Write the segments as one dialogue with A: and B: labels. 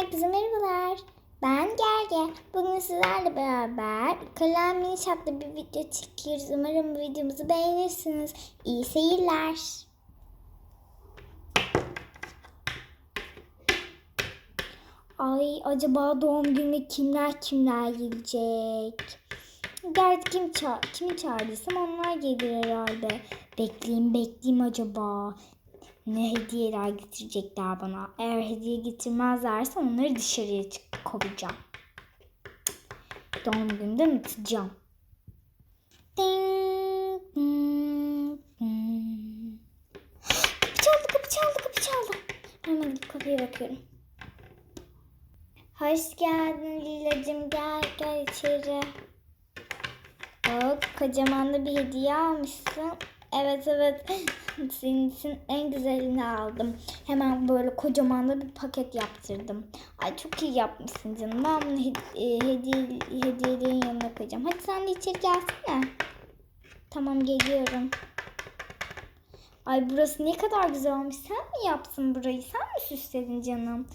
A: Herkese merhabalar. Ben Gerge. Bugün sizlerle beraber kalem mini çaplı bir video çekiyoruz. Umarım bu videomuzu beğenirsiniz. İyi seyirler. Ay acaba doğum gününe kimler kimler gelecek? Gerçi kim ça kimi çağırdıysam onlar gelir herhalde. Bekleyeyim bekleyeyim acaba. Ne hediyeler getirecekler bana. Eğer hediye getirmezlerse onları dışarıya kovacağım. Doğum günümde unutacağım. Ding, ding, ding. Kapı çaldı, kapı çaldı, kapı çaldı. Hemen gidip kapıya bakıyorum. Hoş geldin Lila'cığım. Gel, gel içeri. Bak, kocaman da bir hediye almışsın. Evet evet. Senin için en güzelini aldım. Hemen böyle kocaman da bir paket yaptırdım. Ay çok iyi yapmışsın canım. Ben bunu e, hediye, hediyelerin yanına koyacağım. Hadi sen de içeri gelsene. Tamam geliyorum. Ay burası ne kadar güzel olmuş. Sen mi yaptın burayı? Sen mi süsledin canım?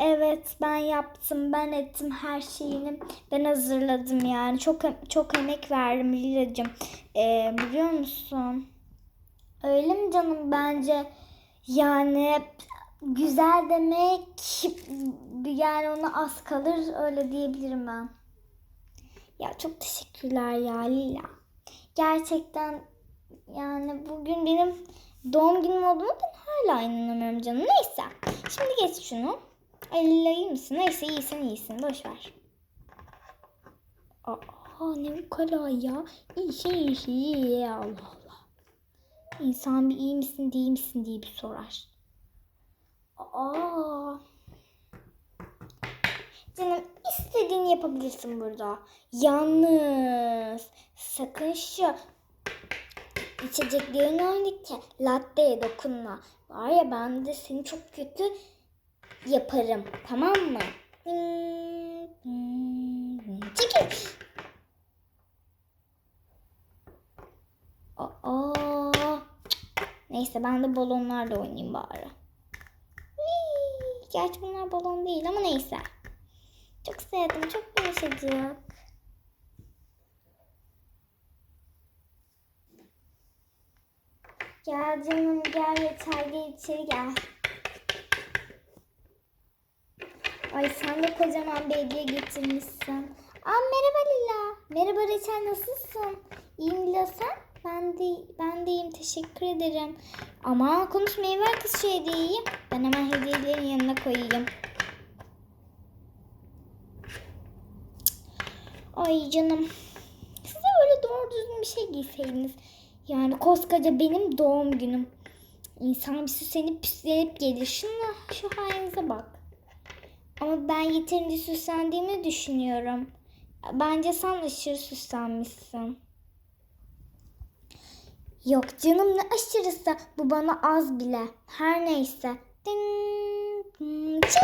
A: Evet ben yaptım. Ben ettim her şeyini. Ben hazırladım yani. Çok çok emek verdim Lila'cığım. Ee, biliyor musun? Öyle mi canım bence? Yani güzel demek yani ona az kalır öyle diyebilirim ben. Ya çok teşekkürler ya Lila. Gerçekten yani bugün benim doğum günüm olduğunu ben hala inanamıyorum canım. Neyse. Şimdi geç şunu. İyi misin? Neyse iyisin iyisin. Boş ver. Aa ne ukala ya. İyi şey iyi şey. Allah Allah. İnsan bir iyi misin değil misin diye bir sorar. Aa. Canım istediğini yapabilirsin burada. Yalnız sakın şu içeceklerin önündeki latte'ye dokunma. Var ya ben de seni çok kötü yaparım. Tamam mı? Çekil. Aa. Neyse ben de balonlarla oynayayım bari. Gerçi bunlar balon değil ama neyse. Çok sevdim. Çok yumuşacık. Gel canım gel yeter gel içeri gel. Ay sen de kocaman bir hediye getirmişsin. Aa merhaba Lila. Merhaba Reçel nasılsın? İyiyim Lila sen? Ben de, ben de iyiyim teşekkür ederim. Ama konuşmayı ver kız şu hediyeyi. Ben hemen hediyelerin yanına koyayım. Ay canım. Size öyle doğru düzgün bir şey giyseydiniz. Yani koskoca benim doğum günüm. İnsan bir süslenip püslenip gelir. Şuna, şu halinize bak. Ama ben yeterince süslendiğimi düşünüyorum. Bence sen aşırı süslenmişsin. Yok canım ne aşırısı. Bu bana az bile. Her neyse. Ding, çık.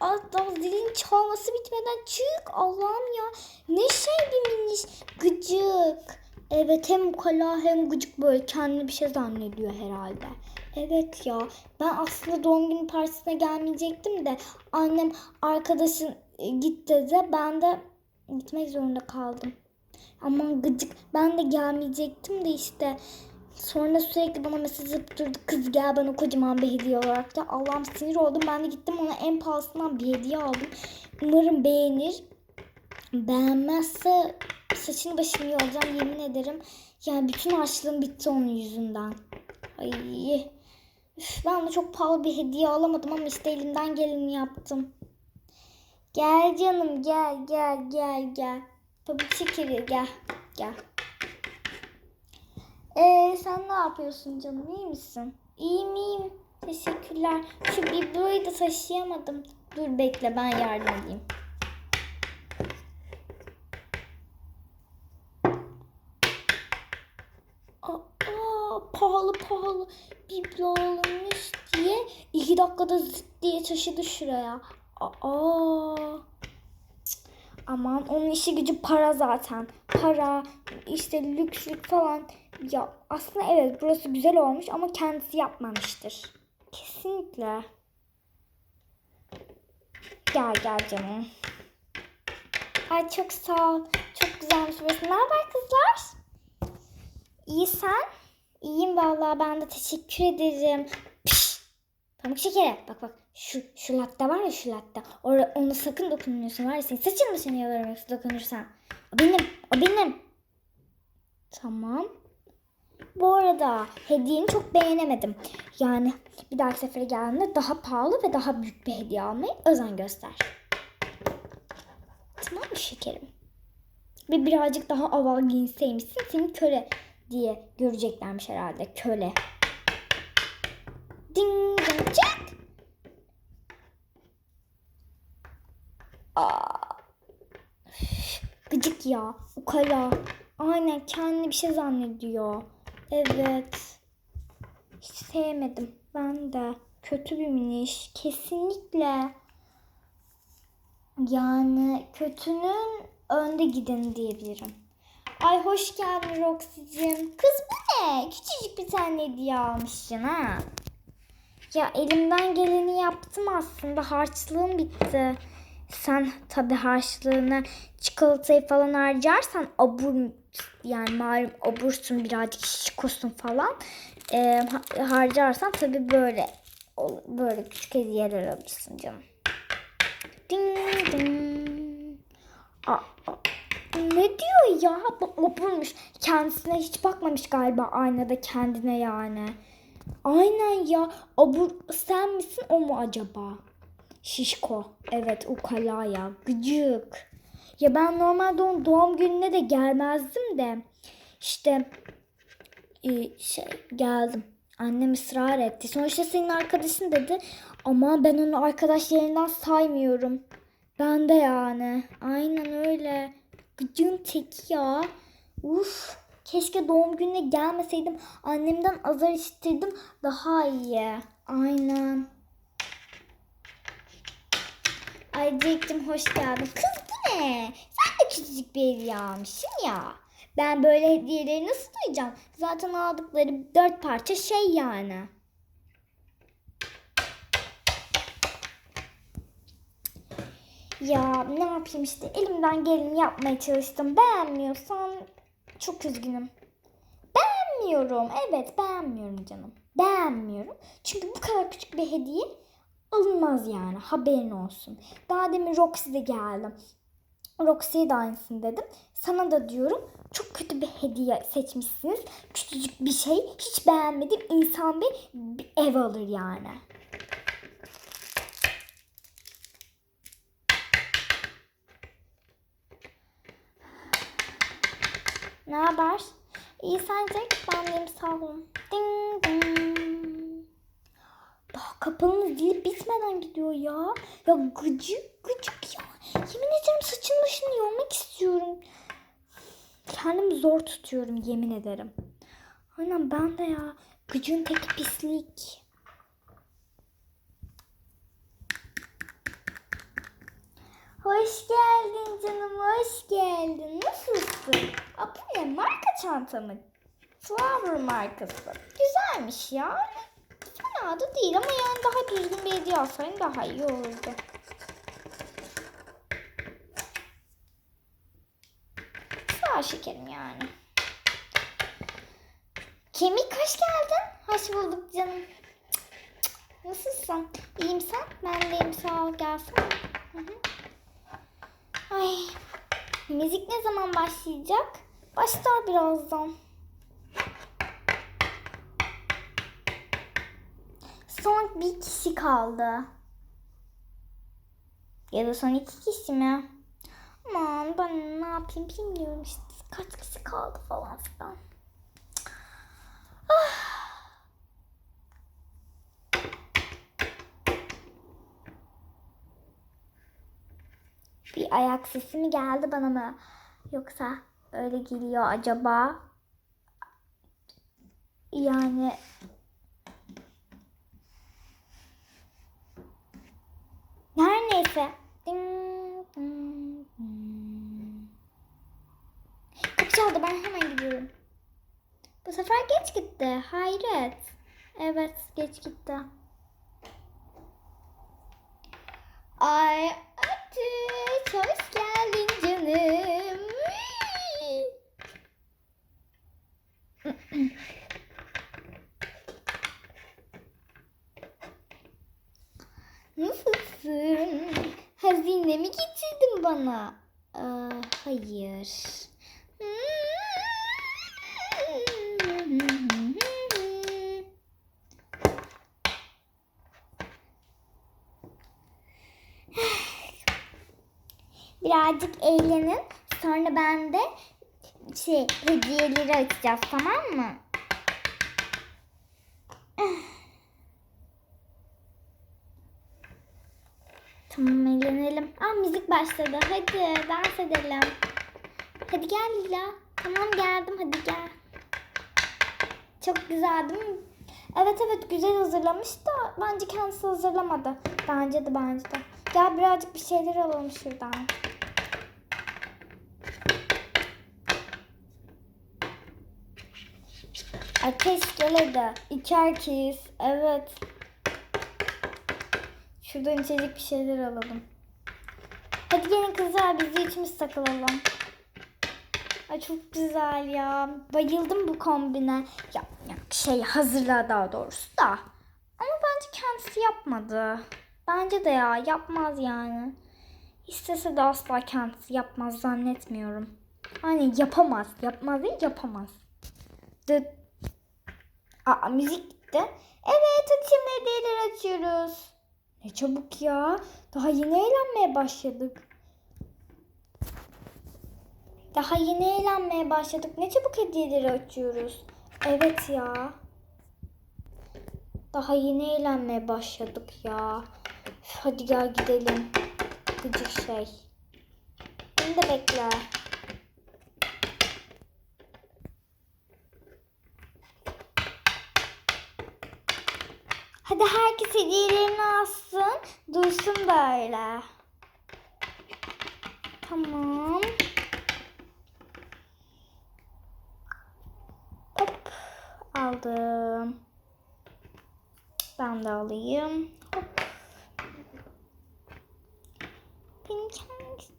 A: Az daha zilin çalması bitmeden çık. Allah'ım ya. Ne şey bir miniş. Gıcık. Evet hem ukala hem gıcık böyle kendini bir şey zannediyor herhalde. Evet ya ben aslında doğum günü partisine gelmeyecektim de annem arkadaşın e, git dedi ben de gitmek zorunda kaldım. Aman gıcık ben de gelmeyecektim de işte sonra sürekli bana mesaj yapıp durdu kız gel bana kocaman bir hediye olarak da Allah'ım sinir oldum ben de gittim ona en pahalısından bir hediye aldım. Umarım beğenir. Beğenmezse saçını başını yolacağım yemin ederim. Yani bütün harçlığım bitti onun yüzünden. Ay. Üf, ben de çok pahalı bir hediye alamadım ama işte elimden geleni yaptım. Gel canım gel gel gel gel. Tabii çekili gel gel. Ee, sen ne yapıyorsun canım iyi misin? İyiyim iyiyim. Teşekkürler. Şu bibloyu da taşıyamadım. Dur bekle ben yardım edeyim. Aa, pahalı pahalı biblo alınmış diye iki dakikada zıt diye taşıdı şuraya. Aa. Aman onun işi gücü para zaten. Para, işte lükslük falan. Ya aslında evet burası güzel olmuş ama kendisi yapmamıştır. Kesinlikle. Gel gel canım. Ay çok sağ ol. Çok güzelmiş burası. Ne haber kızlar? İyi sen? İyiyim vallahi ben de teşekkür ederim. Piş! Pamuk şekeri. Bak bak şu, şu latte var ya şu latte. Orada, onu sakın dokunmuyorsun var ya senin saçın mı seni yalarım yoksa dokunursan. O benim. O benim. Tamam. Bu arada hediyeni çok beğenemedim. Yani bir dahaki sefere geldiğinde daha pahalı ve daha büyük bir hediye almaya özen göster. Tamam mı şekerim? Ve birazcık daha aval giyinseymişsin seni köle diye göreceklermiş herhalde. Köle. Ding ding. Üf, Gıcık ya. Ukala. Aynen kendini bir şey zannediyor. Evet. Hiç sevmedim. Ben de. Kötü bir miniş. Kesinlikle. Yani kötünün önde gideni diyebilirim. Ay hoş geldin Roxy'cim. Kız bu ne? Küçücük bir tane hediye almışsın ha. Ya elimden geleni yaptım aslında. Harçlığım bitti. Sen tabii harçlığını çikolatayı falan harcarsan abur yani malum abursun birazcık şişkosun falan. Ee, ha- harcarsan tabii böyle böyle küçük hediyeler alırsın canım. Ding ding. Aa, aa. Ne diyor ya? Bu Oburmuş. Kendisine hiç bakmamış galiba aynada kendine yani. Aynen ya. Abur sen misin o mu acaba? Şişko. Evet ukala ya. Gıcık. Ya ben normalde onun doğum gününe de gelmezdim de. işte e, şey geldim. Annem ısrar etti. Sonuçta senin arkadaşın dedi. Ama ben onu arkadaşlarından saymıyorum. Ben de yani. Aynen öyle. Gıcığın teki ya. Uf. Keşke doğum gününe gelmeseydim. Annemden azar işittirdim. Daha iyi. Aynen. Ay Jake'cim hoş geldin. Kız bu ne? Sen de küçücük bir hediye almışsın ya. Ben böyle hediyeleri nasıl duyacağım? Zaten aldıkları dört parça şey yani. Ya ne yapayım işte elimden geleni yapmaya çalıştım. Beğenmiyorsan çok üzgünüm. Beğenmiyorum. Evet beğenmiyorum canım. Beğenmiyorum. Çünkü bu kadar küçük bir hediye alınmaz yani. Haberin olsun. Daha demin Roxy'de geldim. Roxy'ye de aynısını dedim. Sana da diyorum çok kötü bir hediye seçmişsiniz. Küçücük bir şey. Hiç beğenmedim. İnsan bir, bir ev alır yani. Ne haber? İyi sence? Ben deyim sağ olun. Ding ding. Daha kapının zili bitmeden gidiyor ya. Ya gıcık gıcık ya. Yemin ederim saçını başını yolmak istiyorum. Kendimi zor tutuyorum yemin ederim. Aynen ben de ya. Gıcığın teki pislik. Hoş geldin canım, hoş geldin. Nasılsın? Aa, bu ne? Marka çanta mı? Flower markası. Güzelmiş ya. Fena da değil ama yani daha düzgün bir hediye alsaydın daha iyi olurdu. Sağ şekerim yani. Kemik hoş geldin. Hoş bulduk canım. Nasılsın? İyiyim sen? Ben de iyiyim sağ ol. Gelsene. Hı hı. Ay. Müzik ne zaman başlayacak? Başlar birazdan. Son bir kişi kaldı. Ya da son iki kişi mi? Aman ben ne yapayım bilmiyorum işte. Kaç kişi kaldı falan filan. Ah. Bir ayak sesi mi geldi bana mı? Yoksa öyle geliyor acaba? Yani her neyse. Kapı çaldı ben hemen gidiyorum. Bu sefer geç gitti. Hayret. Evet geç gitti. Ay Ateş hoş geldin canım. Nasılsın? Hazine mi getirdin bana? Aa, hayır. Birazcık eğlenin. Sonra ben de şey hediyeleri açacağız tamam mı? Tamam eğlenelim. Aa müzik başladı. Hadi dans edelim. Hadi gel Lila. Tamam geldim hadi gel. Çok güzel değil mi? Evet evet güzel hazırlamış da bence kendisi hazırlamadı. Bence de bence de. Gel birazcık bir şeyler alalım şuradan. Ateş gel hadi. İki herkes. Evet. Şuradan içecek bir şeyler alalım. Hadi gelin kızlar biz de içimiz takılalım. Ay çok güzel ya. Bayıldım bu kombine. Ya, ya şey hazırla daha doğrusu da. Ama bence kendisi yapmadı. Bence de ya yapmaz yani. İstese de asla kendisi yapmaz zannetmiyorum. Hani yapamaz. Yapmaz değil yapamaz. Dıt. Aa müzik gitti. Evet şimdi hediyeleri açıyoruz. Ne çabuk ya. Daha yeni eğlenmeye başladık. Daha yeni eğlenmeye başladık. Ne çabuk hediyeleri açıyoruz. Evet ya. Daha yeni eğlenmeye başladık ya. Üf, Hadi gel gidelim. Gıcık şey. Beni de bekle. Hadi herkes hediyelerini alsın. Dursun böyle. Tamam. Hop. Aldım. Ben de alayım. Hop. Benimki hangisi?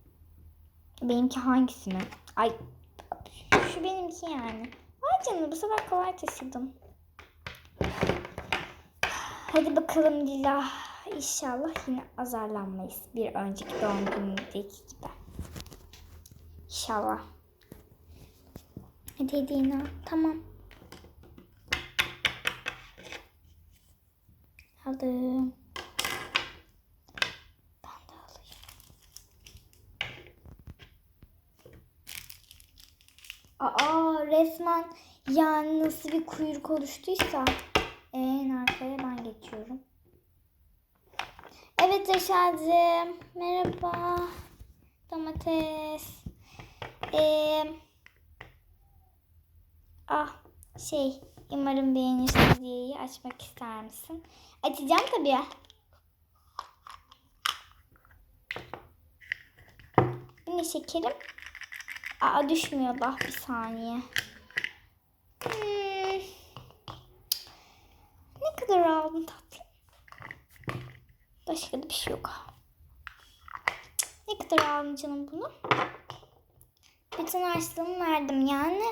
A: Benimki hangisi mi? Ay. Şu benimki yani. Ay canım bu sefer kolay taşıdım. Hadi bakalım Lila. İnşallah yine azarlanmayız. Bir önceki doğum günündeki gibi. İnşallah. Hadi al. Tamam. Aldım. Ben de alayım. Aa resmen yani nasıl bir kuyruk oluştuysa. En arkaya ben geçiyorum. Evet Reşad'cığım. Merhaba. Domates. Ee, ah şey umarım beğenirsin hediyeyi açmak ister misin? Açacağım tabii. Bu ne şekerim? Aa düşmüyor da bir saniye. Hmm. Aldın tatlım? Başka da bir şey yok. Ne kadar aldın canım bunu? Bütün harçlığımı verdim yani.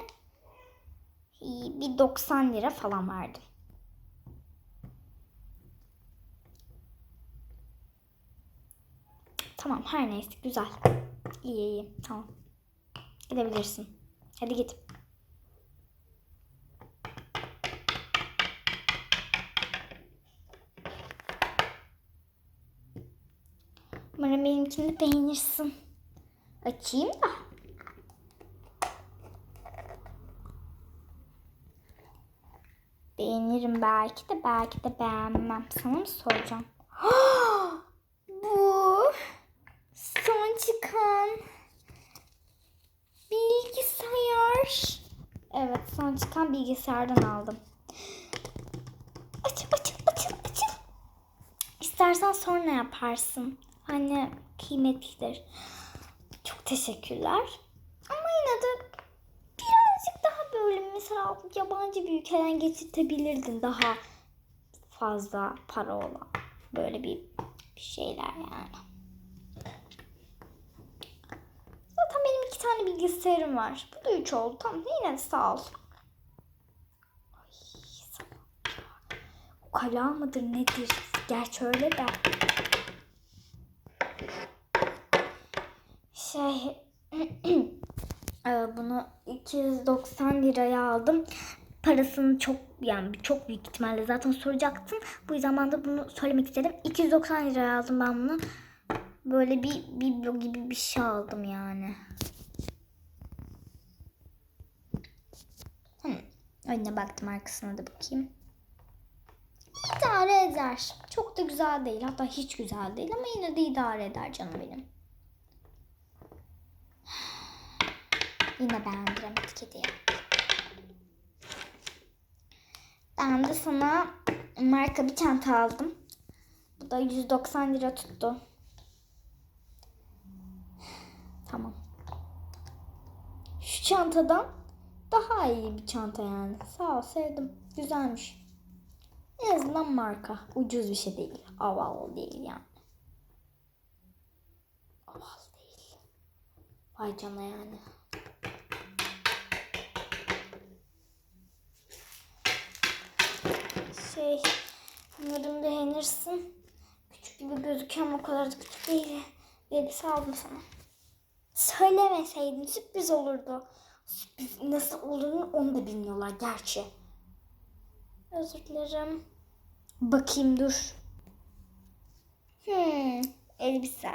A: Bir 90 lira falan verdim. Tamam her neyse güzel. İyi iyi tamam. Gidebilirsin. Hadi git. Umarım benimkini beğenirsin. Açayım da. Beğenirim belki de belki de beğenmem. Sana mı soracağım? Bu son çıkan bilgisayar. Evet son çıkan bilgisayardan aldım. Açıl açıl açıl açıl. İstersen sonra yaparsın. Anne kıymetlidir. Çok teşekkürler. Ama yine de birazcık daha böyle mesela yabancı bir ülkeden getirtebilirdin daha fazla para olan böyle bir şeyler yani. Zaten benim iki tane bilgisayarım var. Bu da üç oldu. Tamam yine de sağ ol. Ay. Ukala mıdır nedir? Gerçi öyle de. Şey e, bunu 290 liraya aldım. Parasını çok yani çok büyük ihtimalle zaten soracaktın. Bu yüzden de bunu söylemek istedim. 290 liraya aldım ben bunu. Böyle bir biblo gibi bir şey aldım yani. Hmm. Önüne baktım arkasına da bakayım. İdare eder. Çok da güzel değil. Hatta hiç güzel değil ama yine de idare eder canım benim. Yine beğendiremedik hediye. Ben de sana marka bir çanta aldım. Bu da 190 lira tuttu. Tamam. Şu çantadan daha iyi bir çanta yani. Sağ ol sevdim. Güzelmiş. En azından marka. Ucuz bir şey değil. Havalı değil yani. Havalı değil. Vay cana yani. Şey, umarım beğenirsin. Küçük gibi gözüküyor ama o kadar da küçük değil. Elbise aldım sana. Söylemeseydin sürpriz olurdu. Sürpriz nasıl olduğunu onu da bilmiyorlar gerçi. Özür dilerim. Bakayım dur. Hmm, elbise.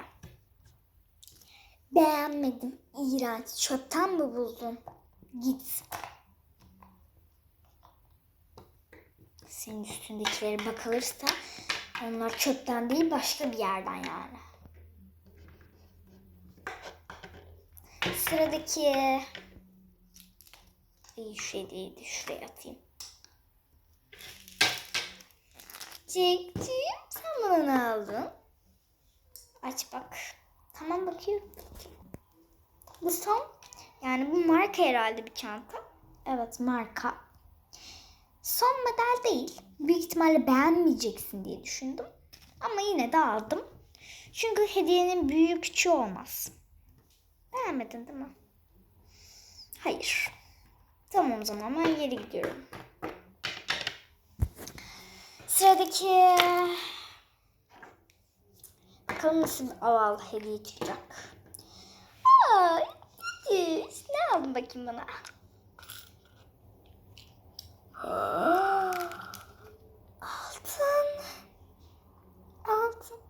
A: Beğenmedim. İğrenç. Çöpten mi buldun? Git. Senin üstündekilere bakılırsa onlar çöpten değil başka bir yerden yani. Sıradaki iyi şey değildi. Şuraya atayım. Jack'ciğim sen bana ne aldın? Aç bak. Tamam bakıyorum. Bu son. Yani bu marka herhalde bir çanta. Evet marka. Son model değil. Büyük ihtimalle beğenmeyeceksin diye düşündüm. Ama yine de aldım. Çünkü hediyenin büyüğü küçüğü olmaz. Beğenmedin değil mi? Hayır. Tamam o zaman ben geri gidiyorum. Sıradaki... Bakalım nasıl havalı hediye çıkacak. Aa. Ne aldın bakayım bana? Altın. Altın.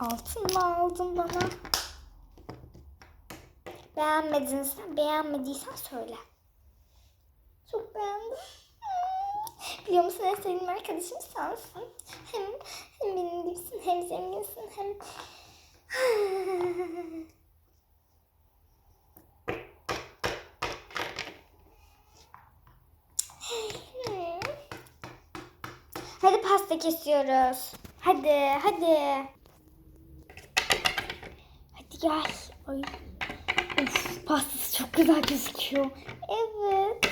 A: Altın mı aldın bana? Beğenmedinse, beğenmediysen söyle. Çok beğendim. Biliyor musun en sevdiğim arkadaşım sensin. Hem, hem benim gibisin hem zenginsin hem... Hmm. Hadi pasta kesiyoruz. Hadi, hadi. Hadi gel. Ay. Of, pastası çok güzel gözüküyor. Evet.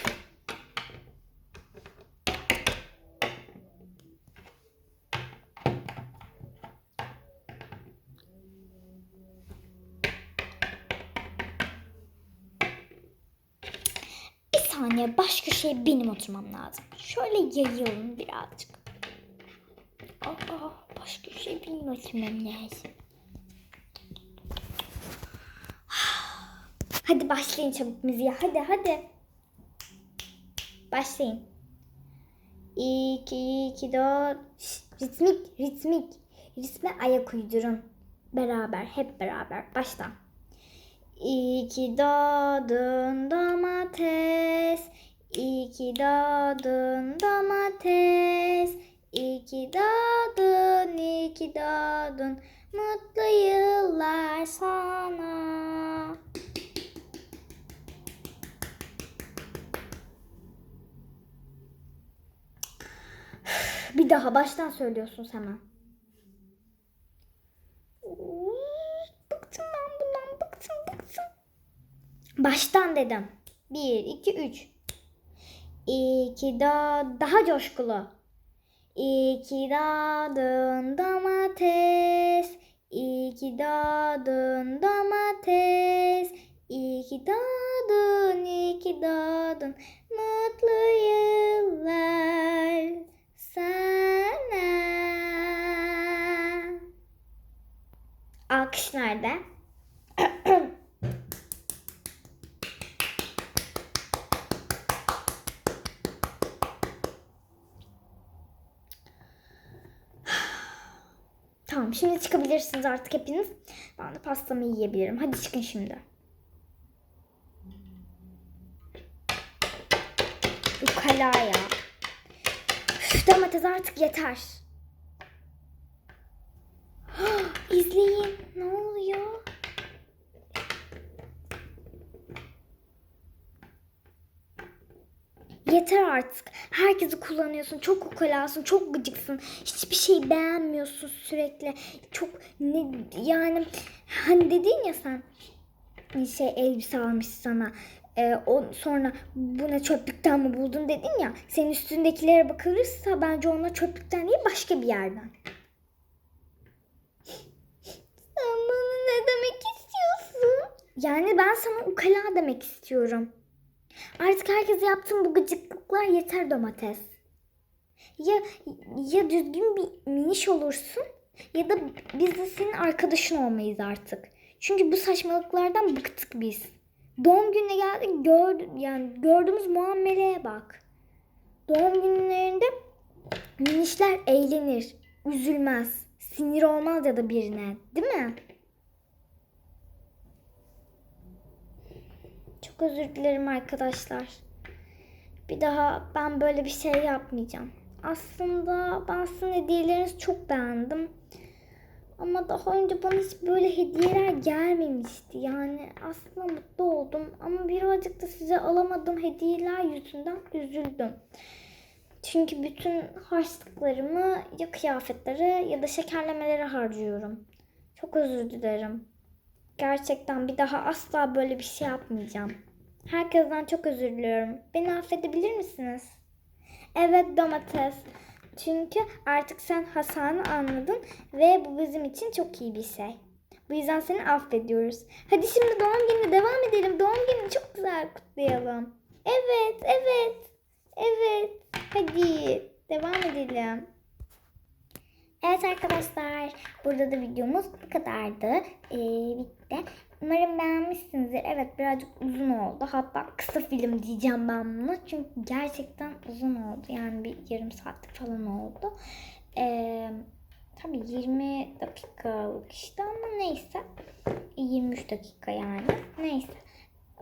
A: Bir saniye başka şey benim oturmam lazım. Şöyle yayalım birazcık. Aa, başka şey benim oturmam lazım. Hadi başlayın çabuk müziğe. Hadi hadi. Başlayın. İki, iki, dört. Şşt, Ritmik, ritmik. Ritme ayak uydurun. Beraber, hep beraber. Baştan. İki doğdun domates. İki doğdun domates. Doğdun, iki doğdun. Mutlu yıllar sana. Bir daha baştan söylüyorsun hemen. Bıktım ben bundan bıktım bıktım. Baştan dedim. Bir, iki, üç. İki da daha coşkulu. İki doğdun domates. İki doğdun domates. ki doğdun, iyi ki doğdun. Mutlu yıllar sana. Alkış nerede? Tamam şimdi çıkabilirsiniz artık hepiniz. Ben de pastamı yiyebilirim. Hadi çıkın şimdi. Ukala ya. Üf, domates artık yeter. İzleyin. Ne oluyor? Yeter artık. Herkesi kullanıyorsun. Çok ukalasın. Çok gıcıksın. Hiçbir şey beğenmiyorsun sürekli. Çok ne yani hani dedin ya sen şey elbise almış sana. Ee, o sonra bu ne çöplükten mi buldun dedin ya. Senin üstündekilere bakılırsa bence onlar çöplükten değil başka bir yerden. Sen bana ne demek istiyorsun? Yani ben sana ukala demek istiyorum. Artık herkese yaptığın bu gıcıklıklar yeter domates. Ya ya düzgün bir miniş olursun ya da biz de senin arkadaşın olmayız artık. Çünkü bu saçmalıklardan bıktık biz. Doğum gününe geldik gör, yani gördüğümüz muameleye bak. Doğum günlerinde minişler eğlenir, üzülmez, sinir olmaz ya da birine, değil mi? Çok özür dilerim arkadaşlar. Bir daha ben böyle bir şey yapmayacağım. Aslında ben sizin hediyelerinizi çok beğendim. Ama daha önce bana hiç böyle hediyeler gelmemişti. Yani aslında mutlu oldum. Ama birazcık da size alamadığım hediyeler yüzünden üzüldüm. Çünkü bütün harçlıklarımı ya kıyafetlere ya da şekerlemelere harcıyorum. Çok özür dilerim. Gerçekten bir daha asla böyle bir şey yapmayacağım. Herkesten çok özür diliyorum. Beni affedebilir misiniz? Evet domates. Çünkü artık sen Hasan'ı anladın ve bu bizim için çok iyi bir şey. Bu yüzden seni affediyoruz. Hadi şimdi doğum gününe devam edelim. Doğum gününü çok güzel kutlayalım. Evet, evet, evet. Hadi devam edelim. Evet arkadaşlar, burada da videomuz bu kadardı. Ee, bitti. Umarım beğenmişsinizdir. Evet birazcık uzun oldu. Hatta kısa film diyeceğim ben buna. Çünkü gerçekten uzun oldu. Yani bir yarım saatlik falan oldu. Ee, tabii 20 dakikalık işte ama neyse. 23 dakika yani. Neyse.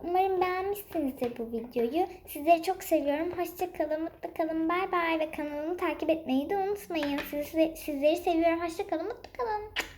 A: Umarım beğenmişsinizdir bu videoyu. Sizleri çok seviyorum. Hoşça kalın, mutlu kalın. Bay bay ve kanalımı takip etmeyi de unutmayın. Sizi, sizleri seviyorum. Hoşça kalın, mutlu kalın.